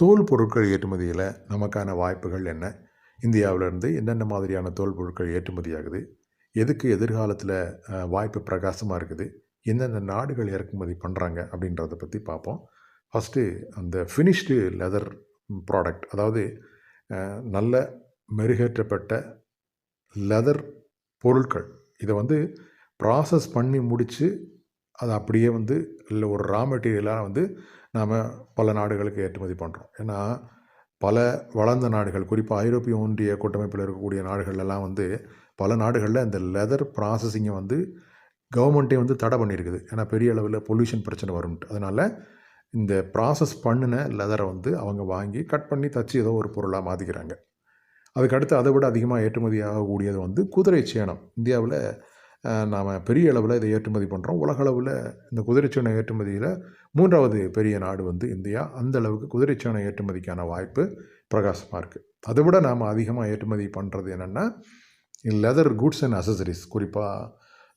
தோல் பொருட்கள் ஏற்றுமதியில் நமக்கான வாய்ப்புகள் என்ன? இந்தியாவிலேருந்து என்னென்ன மாதிரியான தோல் பொருட்கள் ஏற்றுமதி எதுக்கு எதிர்காலத்தில் வாய்ப்பு பிரகாசமாக இருக்குது? எந்தெந்த நாடுகள் இறக்குமதி பண்ணுறாங்க அப்படின்றத பற்றி பார்ப்போம். ஃபஸ்ட்டு அந்த ஃபினிஷ்டு லெதர் ப்ராடக்ட் அதாவது நல்ல மெருகேற்றப்பட்ட லெதர் பொருட்கள். இதை வந்து ப்ராசஸ் பண்ணி முடித்து அதை அப்படியே வந்து இல்லை ஒரு ரா மெட்டீரியலாக வந்து நாம் பல நாடுகளுக்கு ஏற்றுமதி பண்ணுறோம் ஏன்னா பல வளர்ந்த நாடுகள் குறிப்பாக ஐரோப்பிய ஒன்றிய கூட்டமைப்பில் இருக்கக்கூடிய நாடுகள்லாம் வந்து பல நாடுகளில் இந்த லெதர் ப்ராசஸிங்கை வந்து கவர்மெண்ட்டே வந்து தடை பண்ணியிருக்குது. ஏன்னா பெரிய அளவில் பொல்யூஷன் பிரச்சனை வரும்ட்டு அதனால் இந்த ப்ராசஸ் பண்ணின லெதரை வந்து அவங்க வாங்கி கட் பண்ணி தச்சு ஏதோ ஒரு பொருளாக மாற்றிக்கிறாங்க அதுக்கடுத்து அதை விட அதிகமாக ஏற்றுமதி ஆகக்கூடியது வந்து குதிரை சேனம். இந்தியாவில் நாம் பெரிய அளவில் இதை ஏற்றுமதி பண்ணுறோம் உலகளவில் இந்த குதிரைச்சேனை ஏற்றுமதியில் மூன்றாவது பெரிய நாடு வந்து இந்தியா. அந்த அளவுக்கு குதிரைச்சேனை ஏற்றுமதிக்கான வாய்ப்பு பிரகாசமாக இருக்குது அதை விட நாம் அதிகமாக ஏற்றுமதி பண்ணுறது என்னென்னா லெதர் குட்ஸ் அண்ட் அசசரிஸ் குறிப்பாக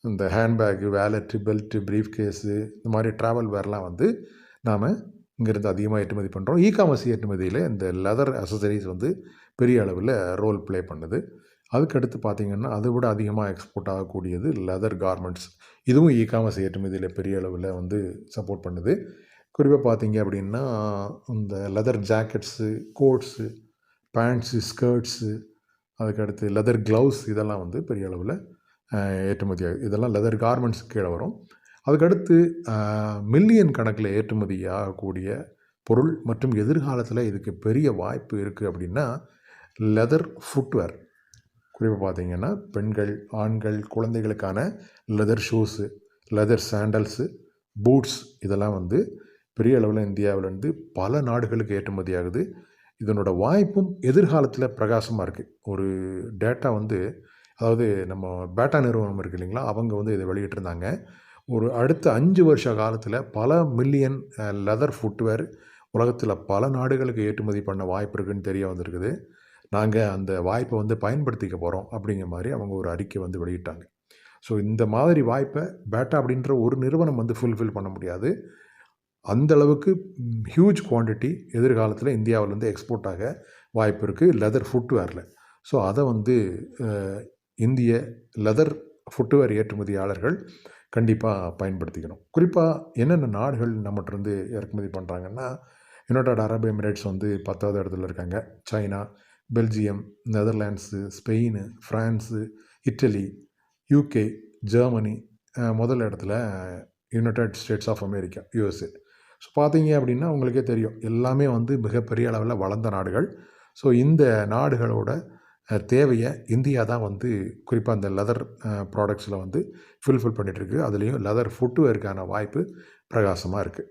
இந்த handbag wallet belt briefcase இந்த மாதிரி ட்ராவல் வேர்லாம் வந்து நாம் இங்கேருந்து அதிகமாக ஏற்றுமதி பண்ணுறோம் இ காமர்ஸ் ஏற்றுமதியில் இந்த லெதர் அசசரிஸ் வந்து பெரிய அளவில் ரோல் ப்ளே பண்ணுது. அதுக்கடுத்து பார்த்திங்கன்னா அதை விட அதிகமாக எக்ஸ்போர்ட் ஆகக்கூடியது லெதர் கார்மெண்ட்ஸ் இதுவும் இ காமர்ஸ் ஏற்றுமதியில் பெரிய அளவில் வந்து சப்போர்ட் பண்ணுது. குறிப்பாக பார்த்தீங்க அப்படின்னா இந்த leather jackets coats pants skirts அதுக்கடுத்து லெதர் க்ளவுஸ் இதெல்லாம் வந்து பெரிய அளவில் ஏற்றுமதி ஆகுது. இதெல்லாம் லெதர் கார்மெண்ட்ஸ் கீழே வரும். அதுக்கடுத்து மில்லியன் கணக்கில் ஏற்றுமதி ஆகக்கூடிய பொருள் மற்றும் எதிர்காலத்தில் இதுக்கு பெரிய வாய்ப்பு இருக்குது அப்படின்னா லெதர் ஃபுட்வேர் குறிப்பாக பார்த்தீங்கன்னா பெண்கள் ஆண்கள் குழந்தைகளுக்கான leather shoes leather sandals boots இதெல்லாம் வந்து பெரிய அளவில் இந்தியாவிலேருந்து பல நாடுகளுக்கு ஏற்றுமதி ஆகுது இதனோட வாய்ப்பும் எதிர்காலத்தில் பிரகாசமாக இருக்குது ஒரு டேட்டா வந்து அதாவது நம்ம பேட்டா நிறுவனம் இருக்குது இல்லைங்களா அவங்க வந்து இதை வெளியிட்டிருந்தாங்க. ஒரு அடுத்த அஞ்சு வருஷ காலத்தில் பல மில்லியன் லெதர் ஃபுட்வேர் உலகத்தில் பல நாடுகளுக்கு ஏற்றுமதி பண்ண வாய்ப்பு இருக்குதுன்னு தெரிய வந்திருக்குது. நாங்கள் அந்த வாய்ப்பை வந்து பயன்படுத்திக்க போகிறோம் அப்படிங்கிற மாதிரி அவங்க ஒரு அறிக்கை வந்து வெளியிட்டாங்க. ஸோ இந்த மாதிரி வாய்ப்பை பேட்டா அப்படின்ற ஒரு நிறுவனம் வந்து ஃபுல்ஃபில் பண்ண முடியாது. அந்தளவுக்கு ஹியூஜ் குவான்டிட்டி எதிர்காலத்தில் இந்தியாவிலேருந்து எக்ஸ்போர்ட் ஆக வாய்ப்பு இருக்குது லெதர் ஃபுட்வேரில் ஸோ அதை வந்து இந்திய லெதர் ஃபுட்வேர் ஏற்றுமதியாளர்கள் கண்டிப்பாக பயன்படுத்திக்கணும். குறிப்பாக என்னென்ன நாடுகள் நம்மகிட்டருந்து இறக்குமதி பண்ணுறாங்கன்னா யுனைடட் அரபு எமிரேட்ஸ் வந்து பத்தாவது இடத்துல இருக்காங்க. China Belgium Netherlands Spain France Italy UK Germany முதல் இடத்துல United States of America USA so பார்த்தீங்க அப்படின்னா உங்களுக்கே தெரியும். எல்லாமே வந்து மிகப்பெரிய அளவில் வளர்ந்த நாடுகள். ஸோ இந்த நாடுகளோட தேவையை இந்தியா தான் வந்து குறிப்பாக அந்த லெதர் ப்ராடக்ட்ஸில் வந்து ஃபில்ஃபில் பண்ணிகிட்ருக்கு அதுலேயும் லெதர் ஃபுட்வேருக்கான வாய்ப்பு பிரகாசமாக இருக்குது